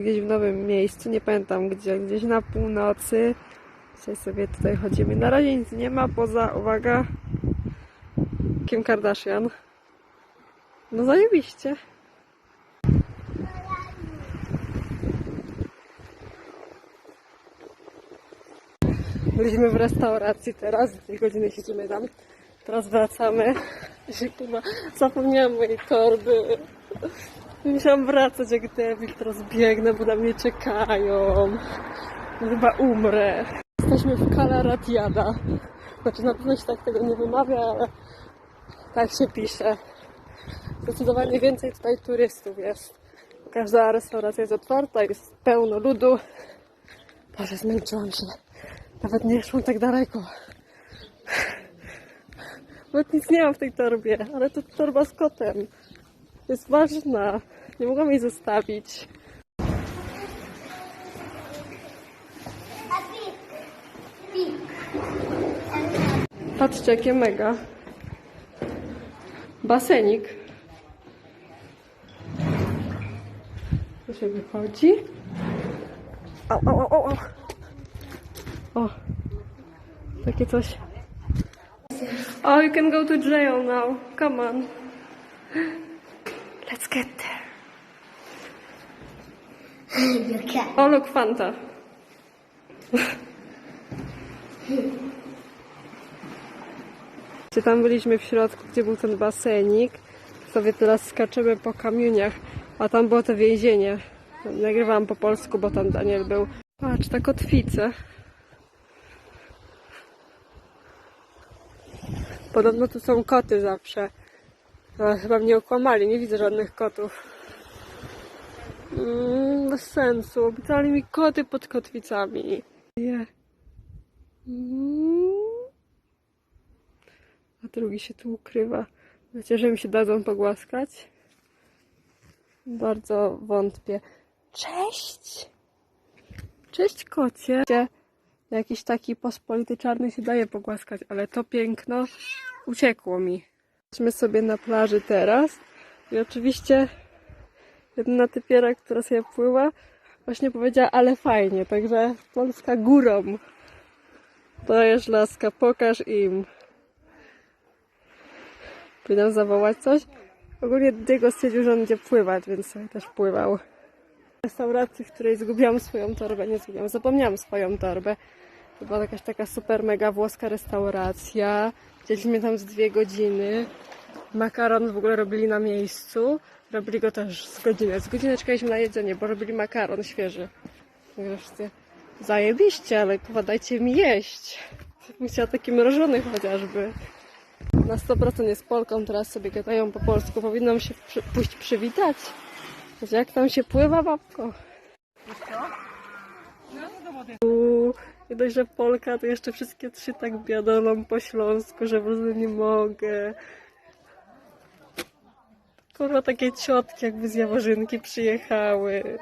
Gdzieś w nowym miejscu, nie pamiętam gdzie, gdzieś na północy. Dzisiaj sobie tutaj chodzimy. Na razie nic nie ma poza, uwaga, Kim Kardashian. No zajebiście. Byliśmy w restauracji teraz, dwie godziny siedzimy tam. Teraz wracamy. Zapomniałam mojej torby. Musiałam wracać jak debil, teraz biegnę, bo na mnie czekają. Chyba umrę. Jesteśmy w Kalaratiada. Znaczy na pewno się tak tego nie wymawia, ale tak się pisze. Zdecydowanie więcej tutaj turystów jest. Każda restauracja jest otwarta, jest pełno ludu. Boże, zmęczyłam się. Nawet nie szłam tak daleko. Nawet nic nie mam w tej torbie, ale to torba z kotem. Jest ważna. Nie mogłam jej zostawić. Patrzcie, jakie mega. Basenik. Tu się wychodzi. Au, au, au, au. O, takie coś. Oh, you can go to jail now. Come on. Let's get there. Your cat. Oh, look, Fanta. Gdzie tam byliśmy w środku, gdzie był ten basenik. Sobie teraz skaczemy po kamieniach, a tam było to więzienie. Nagrywałam po polsku, bo tam Daniel był. Patrz, ta kotwica. Podobno tu są koty zawsze. Ale chyba mnie okłamali, nie widzę żadnych kotów. Mm, bez sensu. Obiecali mi koty pod kotwicami. Nie. Mm. A drugi się tu ukrywa. Wiecie, że mi się dadzą pogłaskać? Bardzo wątpię. Cześć! Cześć kocie! Jakiś taki pospolity czarny się daje pogłaskać, ale to piękno uciekło mi. Jesteśmy sobie na plaży teraz i oczywiście jedna typiera, która sobie pływa, właśnie powiedziała, ale fajnie, także Polska górą. Dajesz laska, pokaż im. Powinnam zawołać coś. Ogólnie Diego stwierdził, że on będzie pływać, więc sobie też pływał. W restauracji, w której zgubiłam swoją torbę, nie zgubiłam, zapomniałam swoją torbę. To była jakaś taka super mega włoska restauracja. Siedzieliśmy tam z dwie godziny. Makaron w ogóle robili na miejscu. Robili go też z godzinę. Z godzinę czekaliśmy na jedzenie, bo robili makaron świeży. Wreszcie zajebiście, ale chyba dajcie mi jeść. Chciała taki mrożony chociażby. Na 100% jest Polką, teraz sobie gadają po polsku. Powinnam się przy, pójść przywitać. Jak tam się pływa, babko? Uuu, Nie dość, że Polka, to jeszcze wszystkie trzy tak biadolą po śląsku, że w ogóle nie mogę. Kurwa, takie ciotki jakby z Jaworzynki przyjechały.